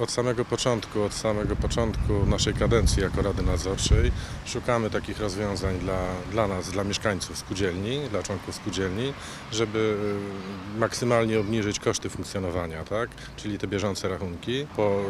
Od samego początku, od samego początku naszej kadencji jako Rady Nadzorczej szukamy takich rozwiązań dla, dla nas, dla mieszkańców spółdzielni, dla członków spółdzielni, żeby y, maksymalnie obniżyć koszty funkcjonowania, tak? czyli te bieżące rachunki. Po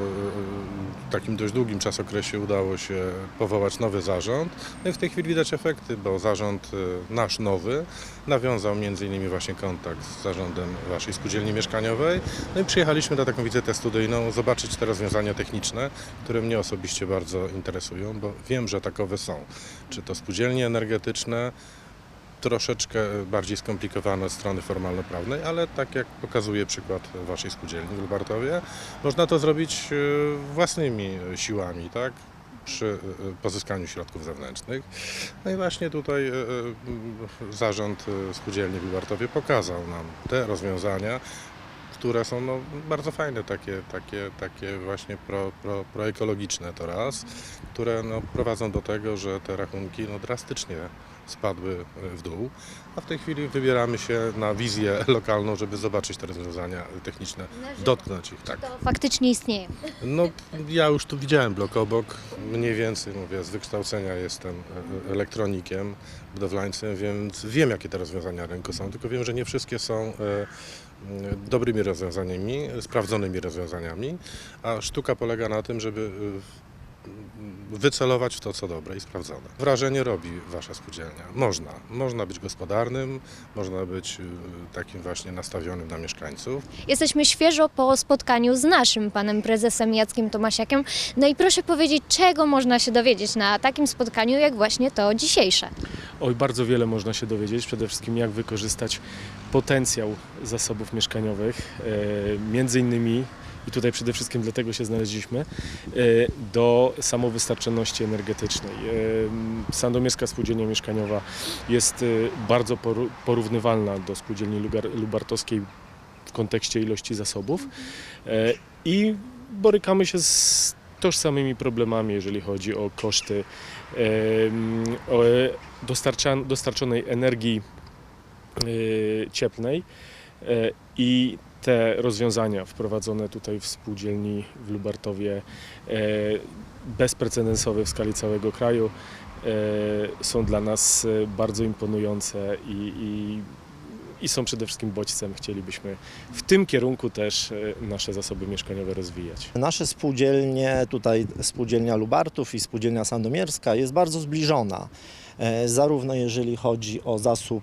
y, takim dość długim czasokresie udało się powołać nowy zarząd. No i w tej chwili widać efekty, bo zarząd y, nasz nowy nawiązał innymi właśnie kontakt z zarządem waszej spółdzielni mieszkaniowej. No i przyjechaliśmy na taką wizytę studyjną, zobaczyć te rozwiązania techniczne, które mnie osobiście bardzo interesują, bo wiem, że takowe są. Czy to spółdzielnie energetyczne, troszeczkę bardziej skomplikowane strony formalno-prawnej, ale tak jak pokazuje przykład waszej spółdzielni w Lubartowie, można to zrobić e, własnymi siłami, tak? przy e, pozyskaniu środków zewnętrznych. No i właśnie tutaj e, zarząd spółdzielni w Lubartowie pokazał nam te rozwiązania, które są no, bardzo fajne, takie, takie, takie właśnie pro, pro, proekologiczne to raz, które no, prowadzą do tego, że te rachunki no, drastycznie spadły w dół, a w tej chwili wybieramy się na wizję lokalną, żeby zobaczyć te rozwiązania techniczne, dotknąć ich. Tak. To faktycznie istnieje. No, ja już tu widziałem blok obok, mniej więcej, mówię, z wykształcenia jestem e, elektronikiem, budowlańcem, więc wiem, jakie te rozwiązania rynku są, tylko wiem, że nie wszystkie są e, dobrymi rozwiązaniami, sprawdzonymi rozwiązaniami, a sztuka polega na tym, żeby e, wycelować w to, co dobre i sprawdzone. Wrażenie robi wasza spółdzielnia. Można. Można być gospodarnym, można być e, takim właśnie nastawionym na mieszkańców. Jesteśmy świeżo po spotkaniu z naszym panem prezesem Jackiem Tomasiakiem. No i proszę powiedzieć, czego można się dowiedzieć na takim spotkaniu, jak właśnie to dzisiejsze. Oj, bardzo wiele można się dowiedzieć. Przede wszystkim jak wykorzystać potencjał zasobów mieszkaniowych, e, między innymi i tutaj przede wszystkim dlatego się znaleźliśmy, e, do samowystarczalności energetycznej. E, Sandomierska Spółdzielnia Mieszkaniowa jest e, bardzo porównywalna do spółdzielni lubartowskiej w kontekście ilości zasobów i borykamy się z tożsamymi problemami, jeżeli chodzi o koszty em, o, dostarczonej energii cieplnej i te rozwiązania wprowadzone tutaj w spółdzielni w Lubartowie e, bezprecedensowe w skali całego kraju e, są dla nas e, bardzo imponujące i, i, i są przede wszystkim bodźcem. Chcielibyśmy w tym kierunku też nasze zasoby mieszkaniowe rozwijać. Nasze spółdzielnie, tutaj spółdzielnia Lubartów i spółdzielnia Sandomierska jest bardzo zbliżona, zarówno jeżeli chodzi o zasób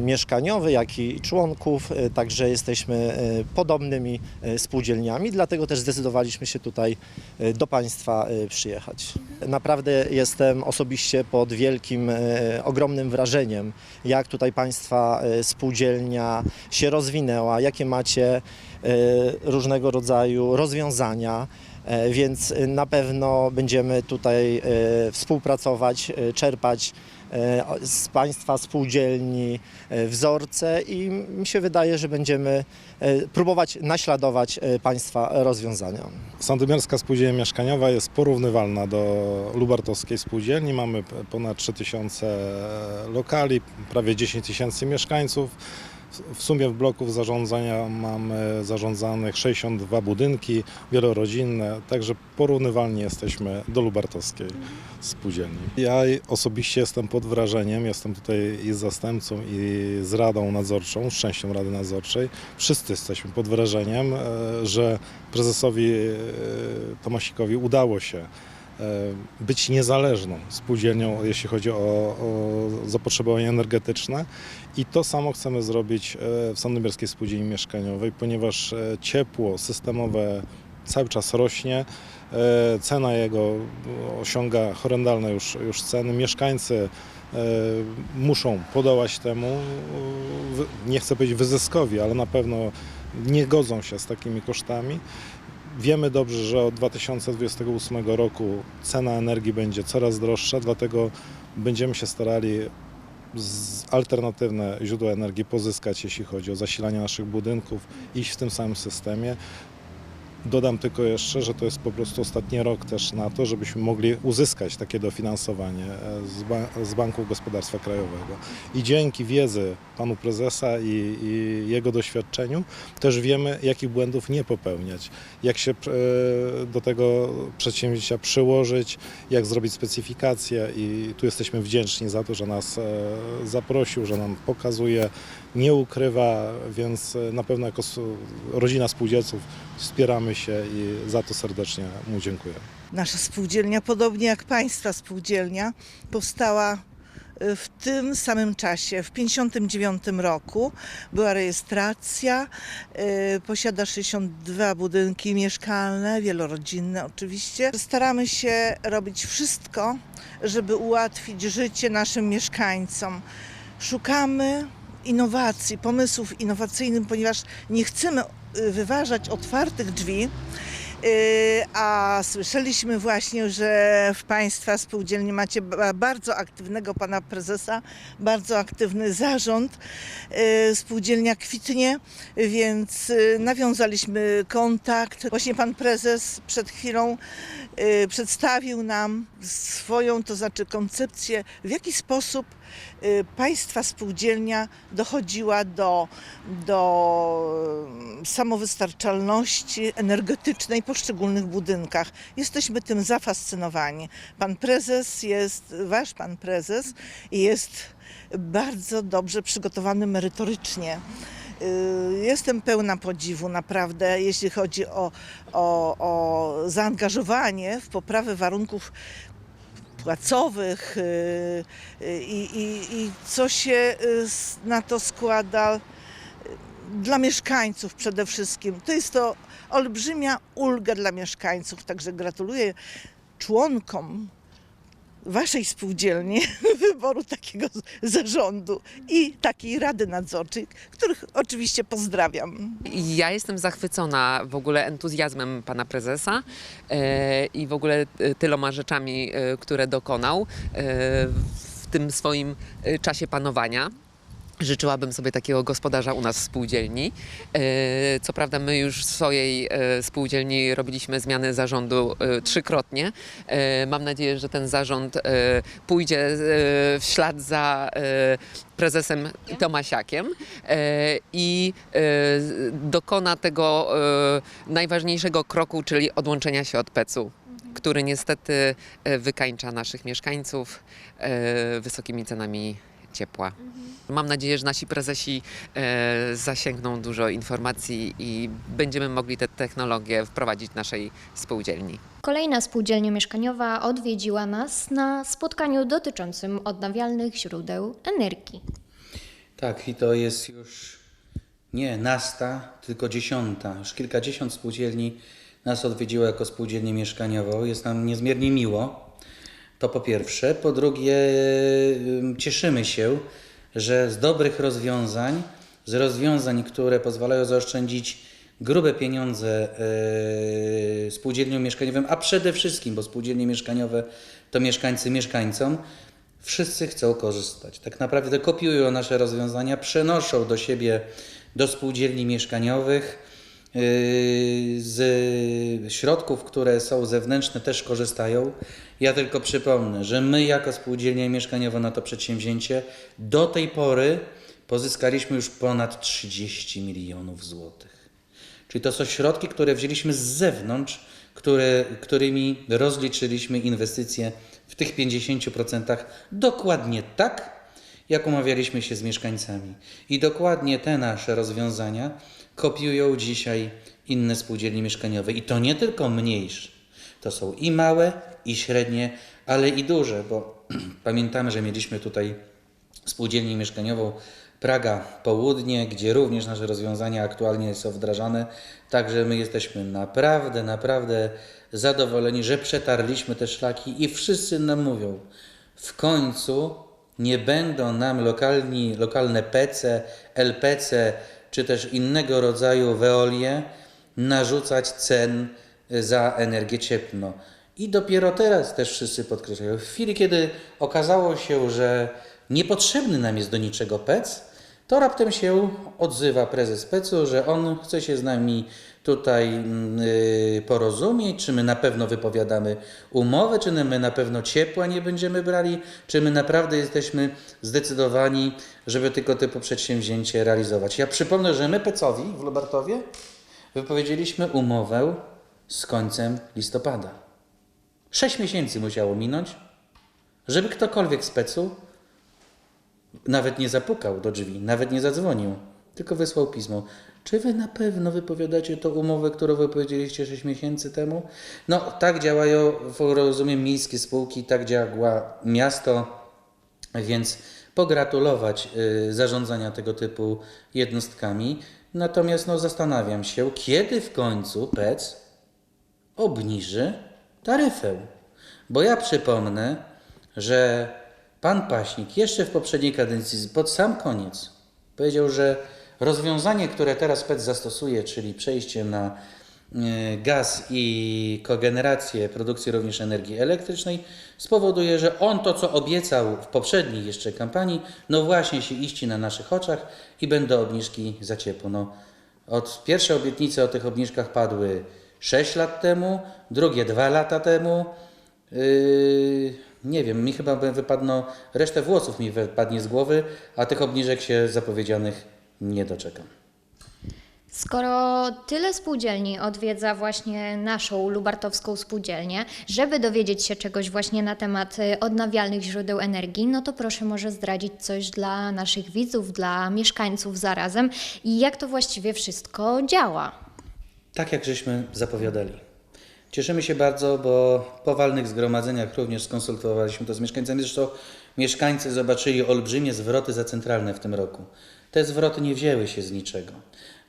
mieszkaniowy, jak i członków, e, także jesteśmy e, podobnymi e, spółdzielniami, dlatego też zdecydowaliśmy się tutaj e, do Państwa e, przyjechać. Naprawdę jestem osobiście pod wielkim, e, ogromnym wrażeniem, jak tutaj Państwa e, spółdzielnia się rozwinęła, jakie macie e, różnego rodzaju rozwiązania. E, Więc e, na pewno będziemy tutaj e, współpracować, e, czerpać e, z Państwa spółdzielni e, wzorce i mi się wydaje, że będziemy e, próbować naśladować e, Państwa rozwiązania. Sandomierska Spółdzielnia Mieszkaniowa jest porównywalna do lubartowskiej spółdzielni. Mamy ponad 3000 lokali, prawie 10 tysięcy mieszkańców. W sumie w bloków zarządzania mamy zarządzanych 62 budynki wielorodzinne, także porównywalni jesteśmy do lubartowskiej spółdzielni. Ja osobiście jestem pod wrażeniem, jestem tutaj i z zastępcą i z Radą Nadzorczą, z częścią Rady Nadzorczej. Wszyscy jesteśmy pod wrażeniem, e, że prezesowi e, Tomasikowi udało się być niezależną spółdzielnią, jeśli chodzi o, o zapotrzebowanie energetyczne. I to samo chcemy zrobić e, w Sandomierskiej Spółdzielni Mieszkaniowej, ponieważ e, ciepło systemowe cały czas rośnie. E, Cena jego osiąga horrendalne już, już ceny. Mieszkańcy e, muszą podołać temu, e, nie chcę powiedzieć wyzyskowi, ale na pewno nie godzą się z takimi kosztami. Wiemy dobrze, że od 2028 roku cena energii będzie coraz droższa, dlatego będziemy się starali alternatywne źródła energii pozyskać, jeśli chodzi o zasilanie naszych budynków, iść w tym samym systemie. Dodam tylko jeszcze, że to jest po prostu ostatni rok też na to, żebyśmy mogli uzyskać takie dofinansowanie e, z, ba- z Banku Gospodarstwa Krajowego. I dzięki wiedzy panu prezesa i, i jego doświadczeniu też wiemy, jakich błędów nie popełniać, jak się e, do tego przedsięwzięcia przyłożyć, jak zrobić specyfikację i tu jesteśmy wdzięczni za to, że nas e, zaprosił, że nam pokazuje, nie ukrywa, więc e, na pewno jako rodzina spółdzielców wspieramy się i za to serdecznie mu dziękuję. Nasza spółdzielnia, podobnie jak Państwa spółdzielnia, powstała y, w tym samym czasie, w 1959 roku. Była rejestracja, y, posiada 62 budynki mieszkalne, wielorodzinne oczywiście. Staramy się robić wszystko, żeby ułatwić życie naszym mieszkańcom. Szukamy innowacji, pomysłów innowacyjnych, ponieważ nie chcemy y, wyważać otwartych drzwi, Yy, A słyszeliśmy właśnie, że w Państwa spółdzielni macie ba- bardzo aktywnego pana prezesa, bardzo aktywny zarząd. Yy, Spółdzielnia kwitnie, więc nawiązaliśmy kontakt. Właśnie pan prezes przed chwilą przedstawił nam swoją, to znaczy koncepcję, w jaki sposób Państwa spółdzielnia dochodziła do, do yy, samowystarczalności energetycznej w poszczególnych budynkach. Jesteśmy tym zafascynowani. Pan prezes jest, wasz pan prezes jest bardzo dobrze przygotowany merytorycznie. Yy, Jestem pełna podziwu naprawdę, jeśli chodzi o, o, o zaangażowanie w poprawę warunków płacowych yy, yy, i, i, i co się s- na to składa dla mieszkańców przede wszystkim. To jest to olbrzymia ulga dla mieszkańców, także gratuluję członkom Waszej spółdzielni wyboru takiego zarządu i takiej rady nadzorczej, których oczywiście pozdrawiam. Ja jestem zachwycona w ogóle entuzjazmem pana prezesa e, i w ogóle e, tyloma rzeczami, e, które dokonał e, w tym swoim e, czasie panowania. Życzyłabym sobie takiego gospodarza u nas w spółdzielni. E, Co prawda, my już w swojej e, spółdzielni robiliśmy zmiany zarządu e, trzykrotnie. Mam nadzieję, że ten zarząd pójdzie w ślad za prezesem Tomasiakiem i dokona tego najważniejszego kroku, czyli odłączenia się od PEC-u który niestety wykańcza naszych mieszkańców wysokimi cenami ciepła. Mam nadzieję, że nasi prezesi e, zasięgną dużo informacji i będziemy mogli te technologie wprowadzić w naszej spółdzielni. Kolejna spółdzielnia mieszkaniowa odwiedziła nas na spotkaniu dotyczącym odnawialnych źródeł energii. Tak, i to jest już nie nasta, tylko dziesiąta. Już kilkadziesiąt spółdzielni nas odwiedziło jako spółdzielnię mieszkaniową. Jest nam niezmiernie miło. To po pierwsze. Po drugie, ym, cieszymy się, że z dobrych rozwiązań, z rozwiązań, które pozwalają zaoszczędzić grube pieniądze yy, spółdzielniom mieszkaniowym, a przede wszystkim, bo spółdzielnie mieszkaniowe to mieszkańcy mieszkańcom, wszyscy chcą korzystać. Tak naprawdę kopiują nasze rozwiązania, przenoszą do siebie, do spółdzielni mieszkaniowych. Yy, Z środków, które są zewnętrzne, też korzystają. Ja tylko przypomnę, że my, jako spółdzielnia mieszkaniowa na to przedsięwzięcie, do tej pory pozyskaliśmy już ponad 30 milionów złotych. Czyli to są środki, które wzięliśmy z zewnątrz, które, którymi rozliczyliśmy inwestycje w tych 50% dokładnie tak, jak umawialiśmy się z mieszkańcami. I dokładnie te nasze rozwiązania kopiują dzisiaj inne spółdzielnie mieszkaniowe. I to nie tylko mniejsze. To są i małe, i średnie, ale i duże, bo pamiętamy, że mieliśmy tutaj spółdzielnię mieszkaniową Praga Południe, gdzie również nasze rozwiązania aktualnie są wdrażane. Także my jesteśmy naprawdę, naprawdę zadowoleni, że przetarliśmy te szlaki i wszyscy nam mówią, w końcu nie będą nam lokalni, lokalne PC, LPC czy też innego rodzaju weolie narzucać cen za energię cieplną. I dopiero teraz też wszyscy podkreślają, w chwili kiedy okazało się, że niepotrzebny nam jest do niczego PEC, to raptem się odzywa prezes PEC-u, że on chce się z nami tutaj mm, y, porozumieć, czy my na pewno wypowiadamy umowę, czy my na pewno ciepła nie będziemy brali, czy my naprawdę jesteśmy zdecydowani, żeby tylko typu przedsięwzięcie realizować. Ja przypomnę, że my PEC-owi w Lubartowie wypowiedzieliśmy umowę z końcem listopada. Sześć miesięcy musiało minąć, żeby ktokolwiek z PEC-u nawet nie zapukał do drzwi, nawet nie zadzwonił, tylko wysłał pismo. Czy wy na pewno wypowiadacie tą umowę, którą wypowiedzieliście 6 miesięcy temu? No, tak działają, rozumiem, miejskie spółki, tak działa miasto, więc pogratulować y, zarządzania tego typu jednostkami. Natomiast no, zastanawiam się, kiedy w końcu PEC obniży taryfę. Bo ja przypomnę, że pan Paśnik jeszcze w poprzedniej kadencji, pod sam koniec, powiedział, że rozwiązanie, które teraz PEC zastosuje, czyli przejście na e, gaz i kogenerację produkcji również energii elektrycznej, spowoduje, że on to, co obiecał w poprzedniej jeszcze kampanii, no właśnie się iści na naszych oczach i będą obniżki za ciepło. No, od pierwsze obietnice o tych obniżkach padły 6 lat temu, drugie 2 lata temu. Yy, nie wiem, mi chyba wypadną, resztę włosów mi wypadnie z głowy, a tych obniżek się zapowiedzianych nie doczekam. Skoro tyle spółdzielni odwiedza właśnie naszą lubartowską spółdzielnię, żeby dowiedzieć się czegoś właśnie na temat y, odnawialnych źródeł energii, no to proszę może zdradzić coś dla naszych widzów, dla mieszkańców zarazem i jak to właściwie wszystko działa. Tak jak żeśmy zapowiadali. Cieszymy się bardzo, bo po walnych zgromadzeniach również skonsultowaliśmy to z mieszkańcami. Zresztą mieszkańcy zobaczyli olbrzymie zwroty za centralne w tym roku. Te zwroty nie wzięły się z niczego.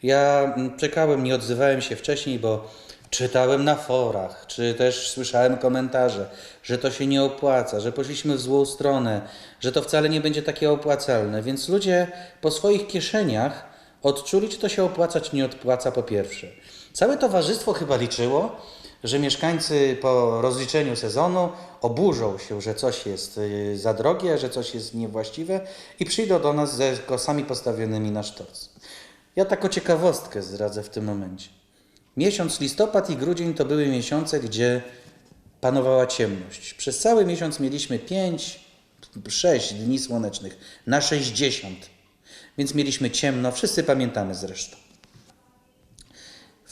Ja mm, czekałem, nie odzywałem się wcześniej, bo czytałem na forach, czy też słyszałem komentarze, że to się nie opłaca, że poszliśmy w złą stronę, że to wcale nie będzie takie opłacalne. Więc ludzie po swoich kieszeniach odczuli, czy to się opłaca, czy nie opłaca po pierwsze. Całe towarzystwo chyba liczyło, że mieszkańcy po rozliczeniu sezonu oburzą się, że coś jest y, za drogie, że coś jest niewłaściwe i przyjdą do nas ze kosami postawionymi na sztorc. Ja taką ciekawostkę zdradzę w tym momencie. Miesiąc listopad i grudzień to były miesiące, gdzie panowała ciemność. Przez cały miesiąc mieliśmy 5, 6 dni słonecznych na 60. Więc mieliśmy ciemno, wszyscy pamiętamy zresztą.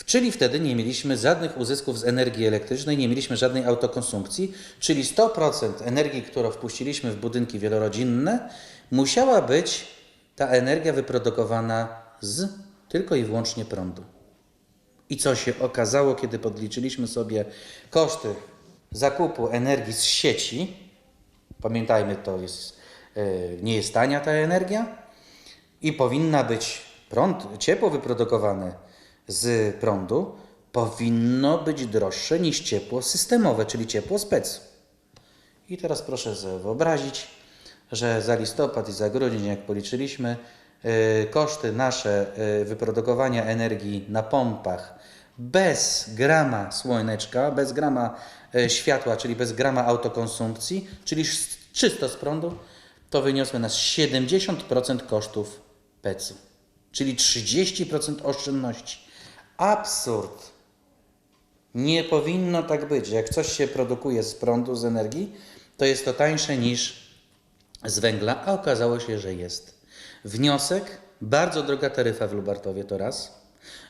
Czyli wtedy nie mieliśmy żadnych uzysków z energii elektrycznej, nie mieliśmy żadnej autokonsumpcji, czyli 100% energii, którą wpuściliśmy w budynki wielorodzinne, musiała być ta energia wyprodukowana z tylko i wyłącznie prądu. I co się okazało, kiedy podliczyliśmy sobie koszty zakupu energii z sieci, pamiętajmy, to jest, e, nie jest tania ta energia i powinna być prąd, ciepło wyprodukowane z prądu, powinno być droższe niż ciepło systemowe, czyli ciepło spec. I teraz proszę sobie wyobrazić, że za listopad i za grudzień, jak policzyliśmy, yy, koszty nasze yy, wyprodukowania energii na pompach bez grama słoneczka, bez grama yy, światła, czyli bez grama autokonsumpcji, czyli czysto z prądu, to wyniosły nas 70% kosztów PEC-u, czyli 30% oszczędności. Absurd. Nie powinno tak być. Jak coś się produkuje z prądu, z energii, to jest to tańsze niż z węgla, a okazało się, że jest. Wniosek, bardzo droga taryfa w Lubartowie to raz.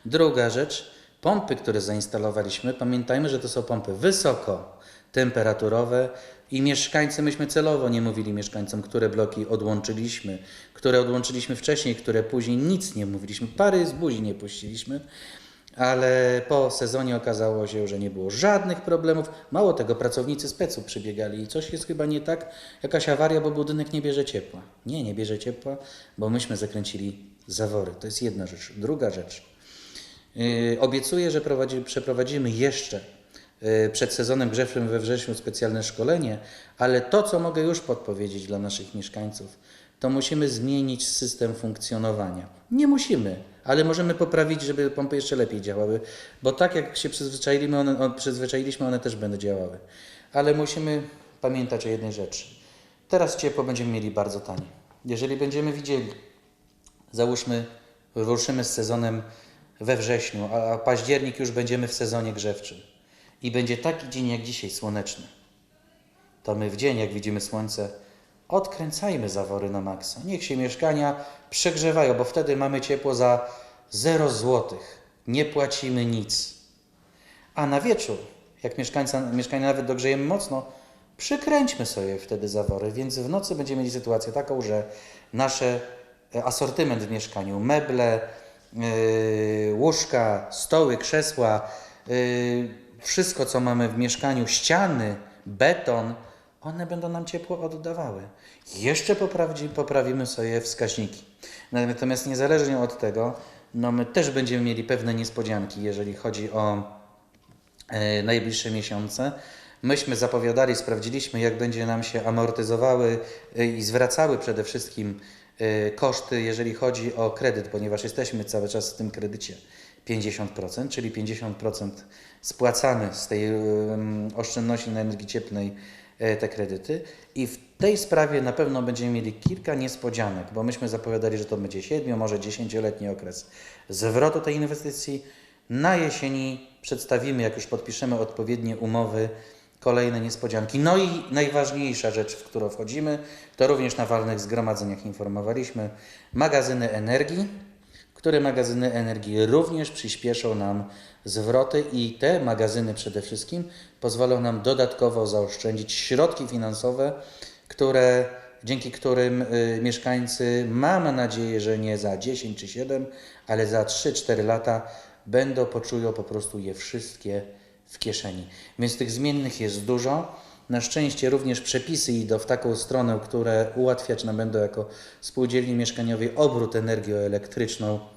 Druga rzecz, pompy, które zainstalowaliśmy, pamiętajmy, że to są pompy wysoko temperaturowe i mieszkańcy, myśmy celowo nie mówili mieszkańcom, które bloki odłączyliśmy, które odłączyliśmy wcześniej, które później nic nie mówiliśmy, pary z buzi nie puściliśmy, ale po sezonie okazało się, że nie było żadnych problemów. Mało tego, pracownicy specu przybiegali i coś jest chyba nie tak, jakaś awaria, bo budynek nie bierze ciepła. Nie, nie bierze ciepła, bo myśmy zakręcili zawory. To jest jedna rzecz. Druga rzecz. Yy, obiecuję, że prowadzi, przeprowadzimy jeszcze yy, przed sezonem grzewczym we wrześniu specjalne szkolenie, ale to, co mogę już podpowiedzieć dla naszych mieszkańców, to musimy zmienić system funkcjonowania. Nie musimy, ale możemy poprawić, żeby pompy jeszcze lepiej działały, bo tak jak się przyzwyczailiśmy, one, przyzwyczailiśmy, one też będą działały. Ale musimy pamiętać o jednej rzeczy. Teraz ciepło będziemy mieli bardzo tanie. Jeżeli będziemy widzieli załóżmy, ruszymy z sezonem we wrześniu, a październik już będziemy w sezonie grzewczym i będzie taki dzień jak dzisiaj, słoneczny, to my w dzień, jak widzimy słońce, odkręcajmy zawory na maksa. Niech się mieszkania przegrzewają, bo wtedy mamy ciepło za 0 złotych. Nie płacimy nic. A na wieczór, jak mieszkańca, mieszkania nawet dogrzejemy mocno, przykręćmy sobie wtedy zawory, więc w nocy będziemy mieli sytuację taką, że nasze e, asortyment w mieszkaniu, meble, yy, łóżka, stoły, krzesła, yy, wszystko co mamy w mieszkaniu, ściany, beton, one będą nam ciepło oddawały. Jeszcze poprawdzi, poprawimy sobie wskaźniki. Natomiast niezależnie od tego, no my też będziemy mieli pewne niespodzianki, jeżeli chodzi o e, najbliższe miesiące. Myśmy zapowiadali, sprawdziliśmy, jak będzie nam się amortyzowały e, i zwracały przede wszystkim e, koszty, jeżeli chodzi o kredyt, ponieważ jesteśmy cały czas w tym kredycie 50%, czyli 50% spłacamy z tej em, oszczędności na energii cieplnej e, te kredyty i w tej sprawie na pewno będziemy mieli kilka niespodzianek, bo myśmy zapowiadali, że to będzie 7, może 10-letni okres zwrotu tej inwestycji. Na jesieni przedstawimy, jak już podpiszemy odpowiednie umowy, kolejne niespodzianki. No i najważniejsza rzecz, w którą wchodzimy, to również na walnych zgromadzeniach informowaliśmy, magazyny energii, które magazyny energii również przyspieszą nam zwroty i te magazyny przede wszystkim pozwolą nam dodatkowo zaoszczędzić środki finansowe, które, dzięki którym y, mieszkańcy, mam nadzieję, że nie za 10 czy 7, ale za 3-4 lata będą, poczują po prostu je wszystkie w kieszeni. Więc tych zmiennych jest dużo. Na szczęście również przepisy idą w taką stronę, które ułatwiać nam będą jako spółdzielni mieszkaniowej obrót energią elektryczną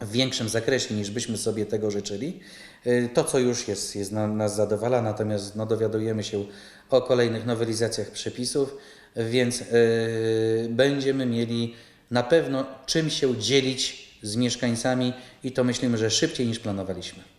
w większym zakresie niż byśmy sobie tego życzyli. Y, To, co już jest, jest na, nas zadowala, natomiast no, dowiadujemy się o kolejnych nowelizacjach przepisów, więc y, będziemy mieli na pewno czym się dzielić z mieszkańcami i to myślimy, że szybciej niż planowaliśmy.